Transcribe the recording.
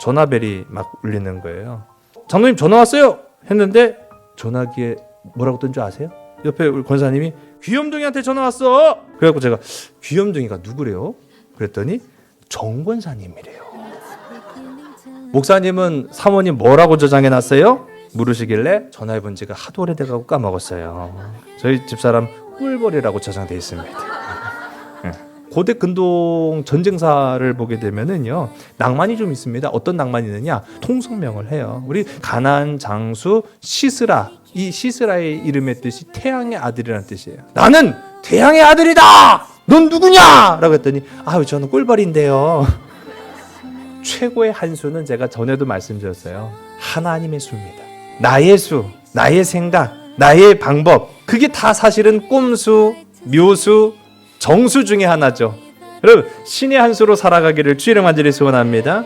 전화벨이 막 울리는 거예요. 장로님 전화 왔어요. 했는데 전화기에 뭐라고 뜬 줄 아세요? 옆에 우리 권사님이 귀염둥이한테 전화 왔어. 그래갖고 제가 귀염둥이가 누구래요? 그랬더니 정 권사님이래요. 목사님은 사모님 뭐라고 저장해 놨어요? 물으시길래 전화해 본 지가 하도 오래돼가고 까먹었어요. 저희 집사람 꿀벌이라고 저장돼 있습니다. 예. 고대 근동 전쟁사를 보게 되면은요 낭만이 좀 있습니다. 어떤 낭만이 있느냐 통성명을 해요. 우리 가난 장수 시스라 이 시스라의 이름의 뜻이 태양의 아들이라는 뜻이에요. 나는 태양의 아들이다. 넌 누구냐?라고 했더니 아유 저는 꿀벌인데요. 최고의 한 수는 제가 전에도 말씀드렸어요. 하나님의 수입니다. 나의 수, 나의 생각, 나의 방법. 그게 다 사실은 꼼수, 묘수, 정수 중에 하나죠. 여러분 신의 한 수로 살아가기를 주의를 간절히 소원합니다.